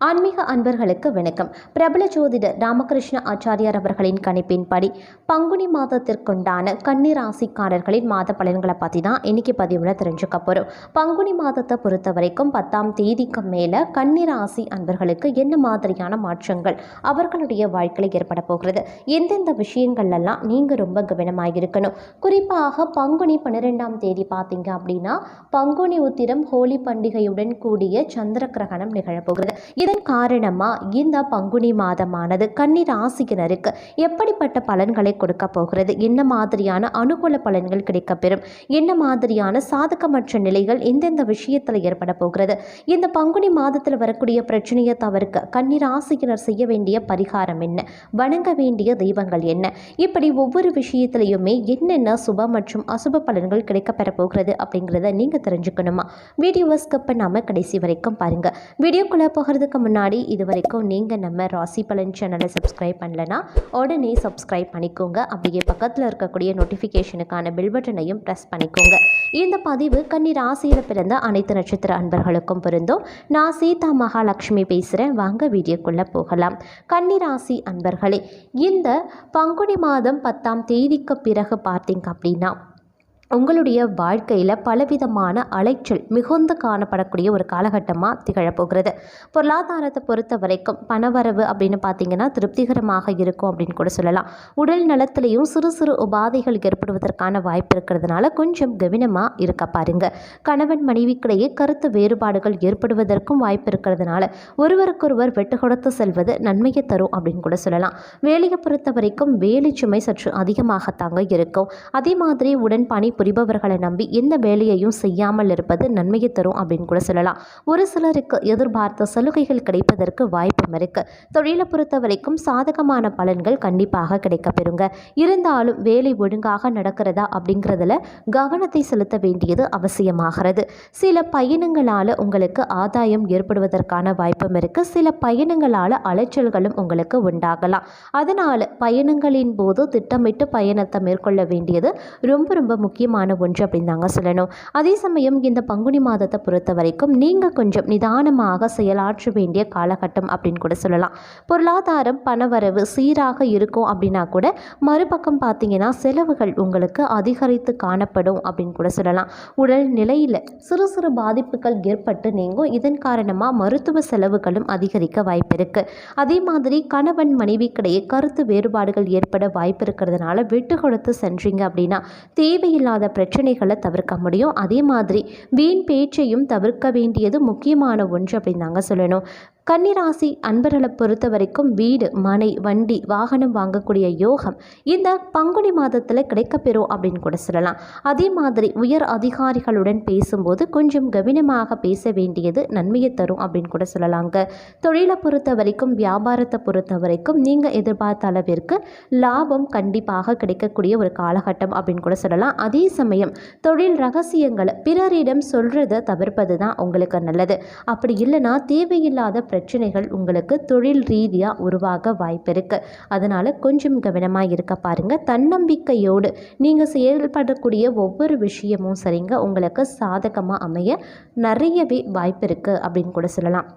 ஆன்மீக அன்பர்களுக்கு வணக்கம். பிரபல ஜோதிடர் ராமகிருஷ்ண ஆச்சாரியார் அவர்களின் கணிப்பின்படி பங்குனி மாதத்திற்குண்டான கன்னி ராசிக்காரர்களின் மாத பலன்களை பற்றி தான் இன்னைக்கு பதிவில் தெரிஞ்சுக்க போகிறோம் பங்குனி மாதத்தை பொறுத்த வரைக்கும் பத்தாம் தேதிக்கு மேலே கன்னி ராசி அன்பர்களுக்கு என்ன மாதிரியான மாற்றங்கள் அவர்களுடைய வாழ்க்கையில் ஏற்பட போகிறது? எந்தெந்த விஷயங்கள்லாம் நீங்கள் ரொம்ப கவனமாக இருக்கணும்? குறிப்பாக பங்குனி பன்னிரெண்டாம் தேதி பார்த்தீங்க அப்படின்னா பங்குனி உத்திரம் ஹோலி பண்டிகையுடன் கூடிய சந்திர கிரகணம் நிகழப்போகிறது இதன் காரணமாக இந்த பங்குனி மாதமானது கன்னி ராசியினருக்கு எப்படிப்பட்ட பலன்களை கொடுக்க போகிறது? என்ன மாதிரியான அனுகூல பலன்கள் கிடைக்கப்பெறும்? என்ன மாதிரியான சாதகமற்ற நிலைகள் எந்தெந்த விஷயத்தில் ஏற்பட போகிறது? இந்த பங்குனி மாதத்தில் வரக்கூடிய பிரச்சனையை தவிர்க்க கன்னி ராசியினர் செய்ய வேண்டிய பரிகாரம் என்ன? வணங்க வேண்டிய தெய்வங்கள் என்ன? இப்படி ஒவ்வொரு விஷயத்திலையுமே என்னென்ன சுப மற்றும் அசுப பலன்கள் கிடைக்கப்பெற போகிறது அப்படிங்கிறத நீங்கள் தெரிஞ்சுக்கணுமா? வீடியோவை ஸ்கிப் பண்ணாமல் கடைசி வரைக்கும் பாருங்கள் வீடியோக்குள்ளே போகிறதுக்கு முன்னாடி இது வரைக்கும் நீங்கள் நம்ம ராசி பலன் சேனலை சப்ஸ்கிரைப் பண்ணலனா உடனே சப்ஸ்கிரைப் பண்ணிக்கோங்க. அப்படியே பக்கத்தில் இருக்கக்கூடிய நோட்டிஃபிகேஷனுக்கான பில் பட்டனையும் ப்ரெஸ் பண்ணிக்கோங்க. இந்த பதிவு கன்னி ராசியில் பிறந்த அனைத்து நட்சத்திர அன்பர்களுக்கும் பொருந்தும். நான் சீதா மகாலட்சுமி பேசுகிறேன் வாங்க வீடியோக்குள்ளே போகலாம். கன்னி ராசி அன்பர்களே இந்த பங்குனி மாதம் பத்தாம் தேதிக்கு பிறகு பார்த்தீங்க அப்படின்னா உங்களுடைய வாழ்க்கையில் பலவிதமான அலைச்சல் மிகுந்து காணப்படக்கூடிய ஒரு காலகட்டமாக திகழப்போகிறது. பொருளாதாரத்தை பொறுத்த வரைக்கும் பணவரவு அப்படின்னு பார்த்தீங்கன்னா திருப்திகரமாக இருக்கும் அப்படின்னு கூட சொல்லலாம். உடல் நலத்திலையும் சிறு சிறு உபாதைகள் ஏற்படுவதற்கான வாய்ப்பு இருக்கிறதுனால கொஞ்சம் கவனமாக இருக்க பாருங்க. கணவன் மனைவிக்கிடையே கருத்து வேறுபாடுகள் ஏற்படுவதற்கும் வாய்ப்பு இருக்கிறதுனால ஒருவருக்கொருவர் வெட்டு கொடுத்து செல்வது நன்மையை தரும் அப்படின்னு கூட சொல்லலாம். வேலையை பொறுத்த வரைக்கும் வேலை சுமை சற்று அதிகமாகத்தாங்க இருக்கும். அதே மாதிரி உடன் பணி புரிபவர்களை நம்பி எந்த வேலையையும் செய்யாமல் இருப்பது நன்மையை தரும் அப்படின்னு கூட சொல்லலாம். ஒரு சிலருக்கு எதிர்பார்த்த சலுகைகள் கிடைப்பதற்கு வாய்ப்பும் இருக்கு. தொழிலை பொறுத்த வரைக்கும் சாதகமான பலன்கள் கண்டிப்பாக கிடைக்க பெறுங்க இருந்தாலும் வேலை ஒழுங்காக நடக்கிறதா அப்படிங்கிறதுல கவனத்தை செலுத்த வேண்டியது அவசியமாகிறது. சில பயணங்களால் உங்களுக்கு ஆதாயம் ஏற்படுவதற்கான வாய்ப்பும் இருக்கு. சில பயணங்களால் அலைச்சல்களும் உங்களுக்கு உண்டாகலாம். அதனால் பயணங்களின் போது திட்டமிட்டு பயணத்தை மேற்கொள்ள வேண்டியது ரொம்ப ரொம்ப முக்கியம். முக்கியமான ஒன்று அப்படின்னு தாங்க சொல்லணும். அதே சமயம் இந்த பங்குனி மாதத்தை பொறுத்த வரைக்கும் நீங்கள் கொஞ்சம் நிதானமாக செயலாற்ற வேண்டிய காலகட்டம் அப்படின்னு கூட சொல்லலாம். பொருளாதாரம் பணவரவு சீராக இருக்கும் அப்படின்னா கூட மறுபக்கம் பார்த்தீங்கன்னா செலவுகள் உங்களுக்கு அதிகரித்து காணப்படும் அப்படின்னு கூட சொல்லலாம். உடல் நிலையில் சிறு சிறு பாதிப்புகள் ஏற்பட்டு நீங்கும். இதன் காரணமாக மருத்துவ செலவுகளும் அதிகரிக்க வாய்ப்பு அதே மாதிரி கணவன் மனைவிக்கிடையே கருத்து வேறுபாடுகள் ஏற்பட வாய்ப்பு இருக்கிறதுனால விட்டு கொடுத்து சென்றீங்க அப்படின்னா தேவையில்லாத பிரச்சனைகளை தவிர்க்க முடியும். அதே மாதிரி வீண் பேச்சையும் தவிர்க்க வேண்டியது முக்கியமான ஒன்று அப்படின்னு தாங்க சொல்லணும். கன்னிராசி அன்பர்களை பொறுத்த வரைக்கும் வீடு மனை வண்டி வாகனம் வாங்கக்கூடிய யோகம் இந்த பங்குனி மாதத்தில் கிடைக்கப்பெறும் அப்படின்னு கூட சொல்லலாம். அதே மாதிரி உயர் அதிகாரிகளுடன் பேசும்போது கொஞ்சம் கவனமாக பேச வேண்டியது நன்மையை தரும் அப்படின்னு கூட சொல்லலாங்க. தொழிலை பொறுத்த வரைக்கும் வியாபாரத்தை பொறுத்த வரைக்கும் நீங்கள் எதிர்பார்த்த அளவிற்கு லாபம் கண்டிப்பாக கிடைக்கக்கூடிய ஒரு காலகட்டம் அப்படின்னு கூட சொல்லலாம். அதே சமயம் தொழில் ரகசியங்களை பிறரிடம் சொல்கிறத தவிர்ப்பது தான் உங்களுக்கு நல்லது. அப்படி இல்லைன்னா தேவையில்லாத பிரச்சனைகள் உங்களுக்கு தொழில் ரீதியாக உருவாக வாய்ப்பு இருக்குது அதனால் கொஞ்சம் கவனமாக இருக்க பாருங்கள் தன்னம்பிக்கையோடு நீங்கள் செயல்படக்கூடிய ஒவ்வொரு விஷயமும் சரிங்க. உங்களுக்கு சாதகமாக அமைய நிறையவே வாய்ப்பு இருக்குது அப்படின்னு கூட சொல்லலாம்.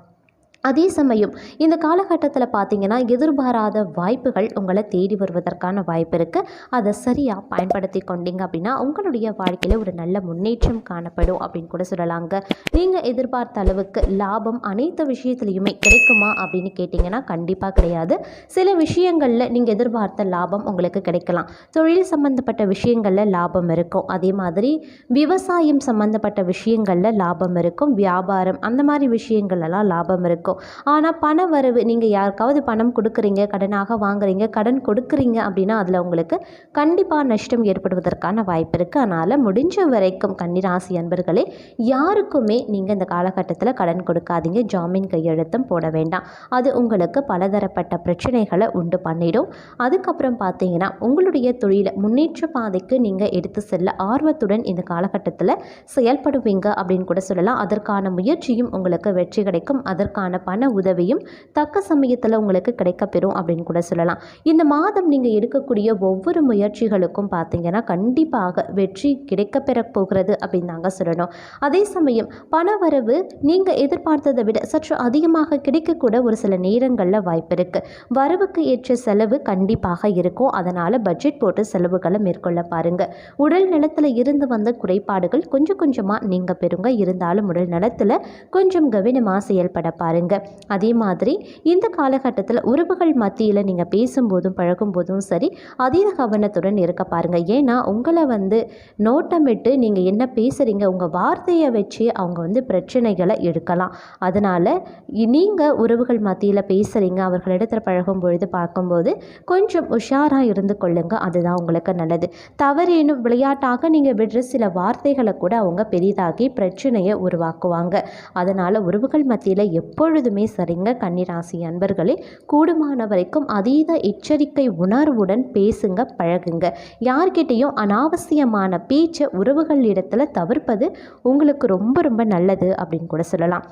அதே சமயம் இந்த காலகட்டத்தில் பார்த்தீங்கன்னா எதிர்பாராத வாய்ப்புகள் உங்களை தேடி வருவதற்கான வாய்ப்பு இருக்குது அதை சரியாக பயன்படுத்தி கொண்டீங்க அப்படின்னா உங்களுடைய வாழ்க்கையில் ஒரு நல்ல முன்னேற்றம் காணப்படும் அப்படின்னு கூட சொல்லலாங்க. நீங்கள் எதிர்பார்த்த அளவுக்கு லாபம் அனைத்து விஷயத்துலையுமே கிடைக்குமா அப்படின்னு கேட்டிங்கன்னா கண்டிப்பாக கிடையாது. சில விஷயங்களில் நீங்கள் எதிர்பார்த்த லாபம் உங்களுக்கு கிடைக்கலாம். தொழில் சம்மந்தப்பட்ட விஷயங்களில் லாபம் இருக்கும். அதே மாதிரி விவசாயம் சம்மந்தப்பட்ட விஷயங்களில் லாபம் இருக்கும். வியாபாரம் அந்த மாதிரி விஷயங்கள்லாம் லாபம் இருக்கும். ஆனால் பண வரவு நீங்கள் யாருக்காவது பணம் கொடுக்குறீங்க கடனாக வாங்குறீங்க கடன் கொடுக்குறீங்க அப்படின்னா அதில் உங்களுக்கு கண்டிப்பாக நஷ்டம் ஏற்படுவதற்கான வாய்ப்பு இருக்குது அதனால் முடிஞ்ச வரைக்கும் கன்னிராசி அன்பர்களே யாருக்குமே நீங்கள் இந்த காலகட்டத்தில் கடன் கொடுக்காதீங்க. ஜாமீன் கையெழுத்தும் போட வேண்டாம். அது உங்களுக்கு பலதரப்பட்ட பிரச்சனைகளை உண்டு பண்ணிடும். அதுக்கப்புறம் பார்த்தீங்கன்னா உங்களுடைய தொழிலை முன்னேற்ற பாதைக்கு நீங்கள் எடுத்து செல்ல ஆர்வத்துடன் இந்த காலகட்டத்தில் செயல்படுவீங்க அப்படின்னு கூட சொல்லலாம். அதற்கான முயற்சியும் உங்களுக்கு வெற்றி கிடைக்கும். அதற்கான பண உதவியும் தக்க சமயத்தில் உங்களுக்கு கிடைக்கப்பெறும் அப்படின்னு கூட சொல்லலாம். இந்த மாதம் நீங்கள் எடுக்கக்கூடிய ஒவ்வொரு முயற்சிகளுக்கும் பார்த்தீங்கன்னா கண்டிப்பாக வெற்றி கிடைக்கப்பெற போகிறது அப்படின்னு தாங்க சொல்லணும். அதே சமயம் பண வரவு நீங்கள் எதிர்பார்த்ததை விட சற்று அதிகமாக கிடைக்கக்கூட ஒரு சில நேரங்களில் வாய்ப்பு இருக்குது வரவுக்கு ஏற்ற செலவு கண்டிப்பாக இருக்கும். அதனால் பட்ஜெட் போட்டு செலவுகளை மேற்கொள்ள பாருங்கள் உடல் நலத்தில் இருந்து வந்த குறைபாடுகள் கொஞ்சம் கொஞ்சமாக நீங்கள் பெறுங்க. இருந்தாலும் உடல் நலத்தில் கொஞ்சம் கவனமாக செயல்பட பாருங்க அதே மாதிரி இந்த காலகட்டத்தில் உறவுகள் மத்தியில் நீங்கள் பேசும்போதும் பழகும்போதும் சரி அதீத கவனத்துடன் இருக்க பாருங்கள் ஏன்னா உங்களை வந்து நோட்டமிட்டு நீங்கள் என்ன பேசுகிறீங்க உங்கள் வார்த்தையை வச்சு அவங்க வந்து பிரச்சனைகளை எடுக்கலாம். அதனால் நீங்கள் உறவுகள் மத்தியில் பேசுகிறீங்க அவர்களிடத்தில் பழகும் பொழுது பார்க்கும்போது கொஞ்சம் உஷாராக இருந்து கொள்ளுங்கள் அதுதான் உங்களுக்கு நல்லது. தவறேனும் விளையாட்டாக நீங்கள் விடுற சில வார்த்தைகளை கூட அவங்க பெரிதாக்கி பிரச்சனையை உருவாக்குவாங்க. அதனால் உறவுகள் மத்தியில் எப்பொழுதுமே சரிங்க கன்னிராசி அன்பர்களே. கூடுமான வரைக்கும் அதீத எச்சரிக்கை உணர்வுடன் பேசுங்க பழகுங்க. யார்கிட்டையும் அனாவசியமான பேச்சை உறவுகள் இடத்துல தவிர்ப்பது உங்களுக்கு ரொம்ப ரொம்ப நல்லது அப்படின்னு கூட சொல்லலாம்.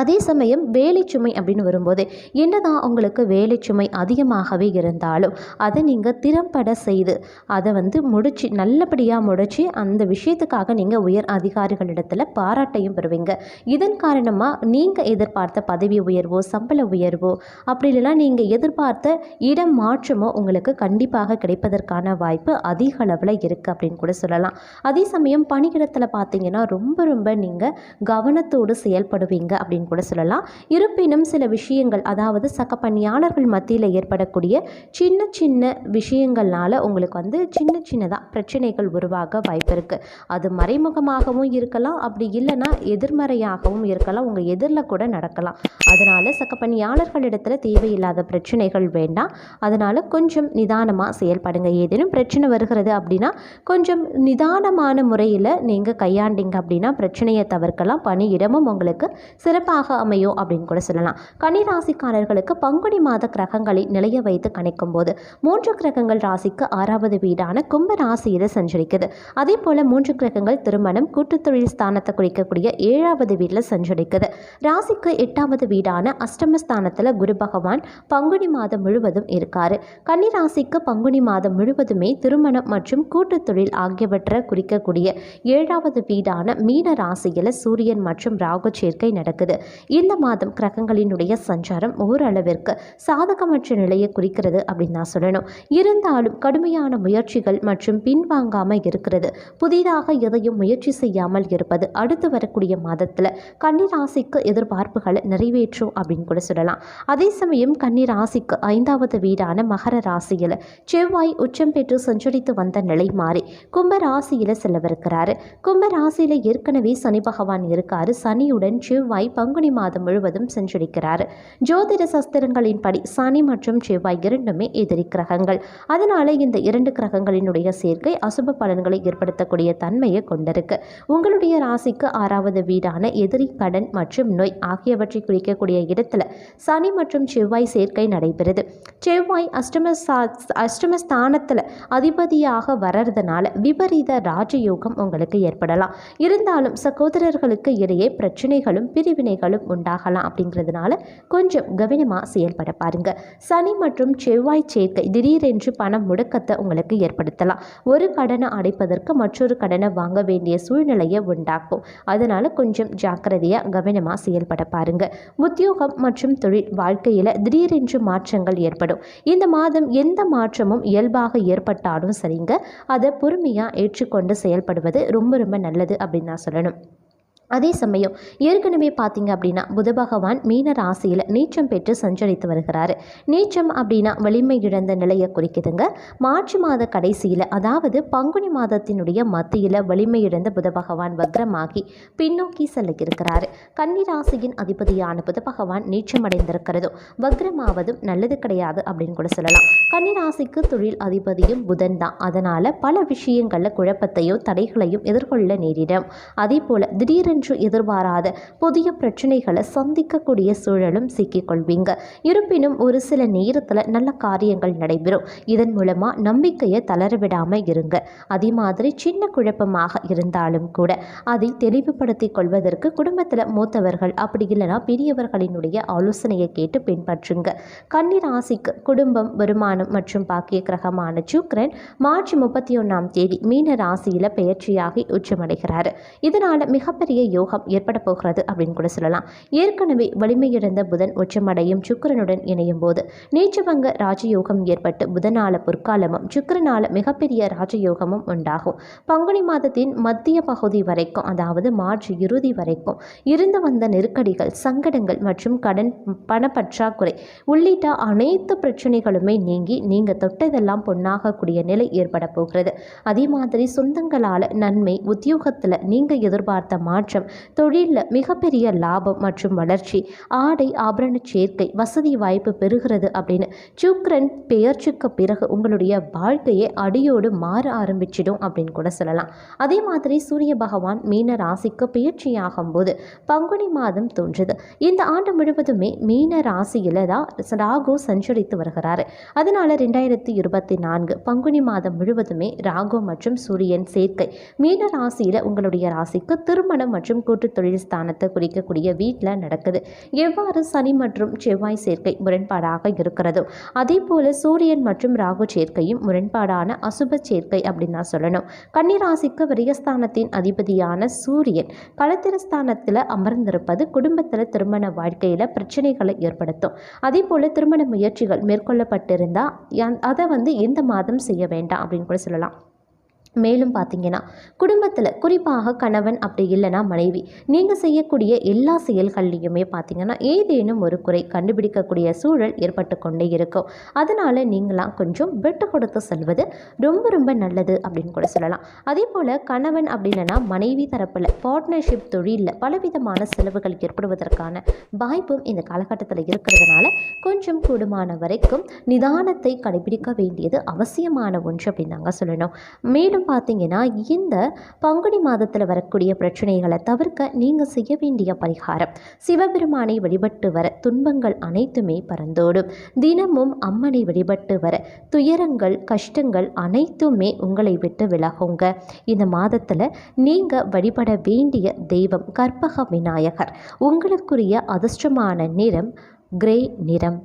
அதே சமயம் வேலை சுமை அப்படின்னு வரும்போது என்னதான் உங்களுக்கு வேலை சுமை அதிகமாகவே இருந்தாலும் அதை நீங்கள் திறம்பட செய்து அதை வந்து முடிச்சு நல்லபடியாக முடிச்சு அந்த விஷயத்துக்காக நீங்கள் உயர் அதிகாரிகளிடத்தில் பாராட்டையும் பெறுவீங்க. இதன் காரணமாக நீங்கள் எதிர்பார்த்த பதவி உயர்வோ சம்பள உயர்வோ அப்படி இல்லைனா நீங்கள் எதிர்பார்த்த இடம் மாற்றமோ உங்களுக்கு கண்டிப்பாக கிடைப்பதற்கான வாய்ப்பு அதிக அளவில் இருக்குது அப்படின்னு கூட சொல்லலாம். அதே சமயம் பணியிடத்தில் பார்த்தீங்கன்னா ரொம்ப ரொம்ப நீங்கள் கவனத்தோடு செயல்படுவீங்க அப்படின்னு கூட சொல்லலாம். இருப்பினும் சில விஷயங்கள் அதாவது சக பணியாளர்கள் மத்தியில் ஏற்படக்கூடிய சின்ன சின்ன விஷயங்கள்னால உங்களுக்கு வந்து சின்ன சின்னதாக பிரச்சனைகள் உருவாக வாய்ப்பு இருக்குது அது மறைமுகமாகவும் இருக்கலாம் அப்படி இல்லைன்னா எதிர்மறையாகவும் இருக்கலாம் உங்கள் எதிரில் கூட நடக்கலாம். அதனால் சக பணியாளர்களிடத்தில் தேவையில்லாத பிரச்சனைகள் வேண்டாம். அதனால் கொஞ்சம் நிதானமாக செயல்படுங்க. ஏதேனும் பிரச்சனை வருகிறது அப்படின்னா கொஞ்சம் நிதானமான முறையில் நீங்கள் கையாண்டிங்க அப்படின்னா பிரச்சனையை தவிர்க்கலாம். பணியிடமும் உங்களுக்கு சிறப்பாக அமையும் அப்படின்னு கூட சொல்லலாம். கன்னிராசிக்காரர்களுக்கு பங்குனி மாத கிரகங்களை நிலைய வைத்து கணிக்கும் போது மூன்று கிரகங்கள் ராசிக்கு ஆறாவது வீடான கும்ப ராசியில் சஞ்சரிக்குது. அதே போல் மூன்று கிரகங்கள் திருமணம் கூட்டுத்தொழில் ஸ்தானத்தை குறிக்கக்கூடிய ஏழாவது வீட்டில் சஞ்சரிக்குது. ராசிக்கு எட்டாவது வீடான அஷ்டமஸ்தானத்தில் குரு பகவான் பங்குனி மாதம் முழுவதும் இருக்காரு. கன்னிராசிக்கு பங்குனி மாதம் முழுவதுமே திருமணம் மற்றும் கூட்டுத்தொழில் ஆகியவற்றை குறிக்கக்கூடிய ஏழாவது வீடான மீன ராசியில் சூரியன் மற்றும் ராகு சேர்க்கை நடக்குது. இந்த மாதம் கிரகங்களினுடைய சஞ்சாரம் ஓரளவிற்கு சாதகமற்ற நிலையை குறிக்கிறது அப்படின்னு நான் சொல்லணும். இருந்தாலும் கடுமையான முயற்சிகள் மற்றும் பின்வாங்காமல் இருக்கிறது. புதிதாக எதையும் முயற்சி செய்யாமல் இருப்பது அடுத்து வரக்கூடிய மாதத்தில் கன்னிராசிக்கு எதிர்பார்ப்புகளை நிறைவேற்றும் அப்படின்னு கூட சொல்லலாம். அதே சமயம் கன்னிராசிக்கு ஐந்தாவது வீடான மகர ராசியில் செவ்வாய் உச்சம் பெற்று சஞ்சரித்து வந்த நிலை மாறி கும்ப ராசியில் செல்லவிருக்கிறாரு. கும்ப ராசியில் ஏற்கனவே சனி பகவான் இருக்காரு. சனியுடன் செவ்வாய் பங்குனி மாதம் முழுவதும் சென்றிருக்கிறார் ஜோதிட சஸ்திரங்களின்படி சனி மற்றும் செவ்வாய் இரண்டுமே எதிரி கிரகங்கள். அதனால இந்த இரண்டு கிரகங்களினுடைய சேர்க்கை அசுப பலன்களை ஏற்படுத்தக்கூடிய தன்மையை கொண்டிருக்கு. உங்களுடைய ராசிக்கு ஆறாவது வீடான எதிரி கடன் மற்றும் நோய் ஆகியவற்றை குறிக்கக்கூடிய இடத்துல சனி மற்றும் செவ்வாய் சேர்க்கை நடைபெறுது. செவ்வாய் அஷ்டம அஷ்டமஸ்தானத்தில் அதிபதியாக வர்றதுனால விபரீத ராஜயோகம் உங்களுக்கு ஏற்படலாம். இருந்தாலும் சகோதரர்களுக்கு இடையே பிரச்சனைகளும் பிரச்சனைகளும் உண்டாகலாம் அப்படிங்கிறதுனால கொஞ்சம் கவனமாக செயல்பட பாருங்க. சனி மற்றும் செவ்வாய் சேர்க்கை திடீரென்று பணம் முடக்கத்தை உங்களுக்கு ஏற்படுத்தலாம். ஒரு கடனை அடைப்பதற்கு மற்றொரு கடனை வாங்க வேண்டிய சூழ்நிலையை உண்டாக்கும். அதனால கொஞ்சம் ஜாக்கிரதையாக கவனமாக செயல்பட பாருங்க. உத்தியோகம் மற்றும் தொழில் வாழ்க்கையில் திடீரென்று மாற்றங்கள் ஏற்படும். இந்த மாதம் எந்த மாற்றமும் இயல்பாக ஏற்பட்டாலும் சரிங்க. அதை பொறுமையாக ஏற்றுக்கொண்டு செயல்படுவது ரொம்ப ரொம்ப நல்லது அப்படின்னு நான் சொல்லணும். அதே சமயம் ஏற்கனவே பார்த்தீங்க அப்படின்னா புத பகவான் மீன ராசியில் நீச்சம் பெற்று சஞ்சரித்து வருகிறார். நீச்சம் அப்படின்னா வலிமை இழந்த நிலையை குறிக்குதுங்க. மார்ச் மாத கடைசியில் அதாவது பங்குனி மாதத்தினுடைய மத்தியில் வலிமை இழந்த புத பகவான் வக்ரமாகி பின்னோக்கி செல்ல இருக்கிறாரு கன்னி ராசியின் அதிபதியான புத பகவான் நீச்சம் அடைந்திருக்கிறதும் வக்ரமாவதும் நல்லது கிடையாது அப்படின்னு கூட சொல்லலாம். கன்னி ராசிக்கு தொழில் அதிபதியும் புதன் தான். அதனால் பல விஷயங்களில் குழப்பத்தையும் தடைகளையும் எதிர்கொள்ள நேரிடும். அதே போல் திடீரென திடீரென்று எதிர்பாராத புதிய பிரச்சனைகளை சந்திக்கக்கூடிய சூழலும் சிக்கிக்கொள்வீங்க. இருப்பினும் ஒரு சில நேரத்தில் நல்ல காரியங்கள் நடைபெறும். இதன் மூலமாக நம்பிக்கையை தளரவிடாமல் இருங்க. அதே மாதிரி சின்ன குழப்பமாக இருந்தாலும் கூட அதை தெளிவுபடுத்திக் கொள்வதற்கு குடும்பத்தில் மூத்தவர்கள் அப்படி இல்லைன்னா பெரியவர்களினுடைய ஆலோசனையை கேட்டு பின்பற்றுங்க. கன்னி ராசிக்கு குடும்பம் வருமானம் மற்றும் பாக்கிய கிரகமான சுக்கிரன் மார்ச் முப்பத்தி ஒன்றாம் தேதி மீன ராசியில் பெயர்ச்சியாகி உச்சமடைகிறார். இதனால் மிகப்பெரிய யோகம் ஏற்பட போகிறது அப்படின்னு கூட சொல்லலாம். ஏற்கனவே வலிமையிழந்த புதன் உச்சமடையும் சுக்கரனுடன் இணையும் போது நீச்சபங்க ராஜயோகம் ஏற்பட்டு புதனால பொற்காலமும் சுக்கரனால மிகப்பெரிய ராஜயோகமும் உண்டாகும். பங்குனி மாதத்தின் மத்திய பகுதி வரைக்கும் அதாவது மார்ச் இறுதி வரைக்கும் இருந்து வந்த நெருக்கடிகள் சங்கடங்கள் மற்றும் கடன் பணப்பற்றாக்குறை உள்ளிட்ட அனைத்து பிரச்சனைகளுமே நீங்கி நீங்கள் தொட்டதெல்லாம் பொன்னாகக்கூடிய நிலை ஏற்பட போகிறது. அதே மாதிரி சொந்தங்களால் நன்மை உத்தியோகத்தில் நீங்கள் எதிர்பார்த்த மாற்றம் தொழிலில் மிகப்பெரிய லாபம் மற்றும் வளர்ச்சி. ஆடை ஆபரண சேர்க்கை வசதி வாய்ப்பு பெறுகிறது அப்படின்னு சுக்ரன் பெயர்ச்சிக்கு பிறகு உங்களுடைய வாழ்க்கையை அடியோடு மாற ஆரம்பிச்சிடும் அப்படின்னு கூட சொல்லலாம். அதே மாதிரி சூரிய பகவான் மீன ராசிக்கு பெயர்ச்சியாகும் போது பங்குனி மாதம் தோன்றுது. இந்த ஆண்டு முழுவதுமே மீன ராசியில் தான் ராகு சஞ்சரித்து வருகிறாரு. அதனால ரெண்டாயிரத்தி இருபத்தி நான்கு பங்குனி மாதம் முழுவதுமே ராகு மற்றும் சூரியன் சேர்க்கை. மீன ராசியில் உங்களுடைய ராசிக்கு திருமணம் மற்றும் கூட்டு தொழில் ஸ்தானத்தை குறிக்கக்கூடிய வீட்டில் நடக்குது. எவ்வாறு சனி மற்றும் செவ்வாய் சேர்க்கை முரண்பாடாக இருக்கிறதோ அதே போல சூரியன் மற்றும் ராகு சேர்க்கையும் முரண்பாடான அசுப சேர்க்கை அப்படின்னு தான் சொல்லணும். கன்னிராசிக்கு விரயஸ்தானத்தின் அதிபதியான சூரியன் களத்திரஸ்தானத்தில் அமர்ந்திருப்பது குடும்பத்தில் திருமண வாழ்க்கையில் பிரச்சனைகளை ஏற்படுத்தும். அதே போல் திருமண முயற்சிகள் மேற்கொள்ளப்பட்டிருந்தால் அதை வந்து எந்த மாதம் செய்ய வேண்டாம் அப்படின்னு கூட சொல்லலாம். மேலும் பார்த்தீங்கன்னா குடும்பத்தில் குறிப்பாக கணவன் அப்படி இல்லைன்னா மனைவி நீங்கள் செய்யக்கூடிய எல்லா செயல்கள்லையுமே பார்த்தீங்கன்னா ஏதேனும் ஒரு குறை கண்டுபிடிக்கக்கூடிய சூழல் ஏற்பட்டு கொண்டே இருக்கும். அதனால் நீங்களாம் கொஞ்சம் விட்டு கொடுத்து செல்வது ரொம்ப ரொம்ப நல்லது அப்படின்னு கூட சொல்லலாம். அதே போல் கணவன் அப்படி இல்லைன்னா மனைவி தரப்பில் பார்ட்னர்ஷிப் தொழிலில் பலவிதமான செலவுகள் ஏற்படுவதற்கான வாய்ப்பும் இந்த காலகட்டத்தில் இருக்கிறதுனால கொஞ்சம் கூடுமான வரைக்கும் நிதானத்தை கடைபிடிக்க வேண்டியது அவசியமான ஒன்று அப்படின்னு நாங்கள் சொல்லணும். மேலும் பார்த்தீங்கன்னா இந்த பங்குனி மாதத்தில் வரக்கூடிய பிரச்சனைகளை தவிர்க்க நீங்கள் செய்ய வேண்டிய பரிகாரம். சிவபெருமானை வழிபட்டு வர துன்பங்கள் அனைத்துமே பறந்தோடும். தினமும் அம்மனை வழிபட்டு வர துயரங்கள் கஷ்டங்கள் அனைத்துமே உங்களை விட்டு விலகுங்க. இந்த மாதத்தில் நீங்கள் வழிபட வேண்டிய தெய்வம் கற்பக விநாயகர். உங்களுக்குரிய அதிர்ஷ்டமான நிறம் கிரே நிறம்.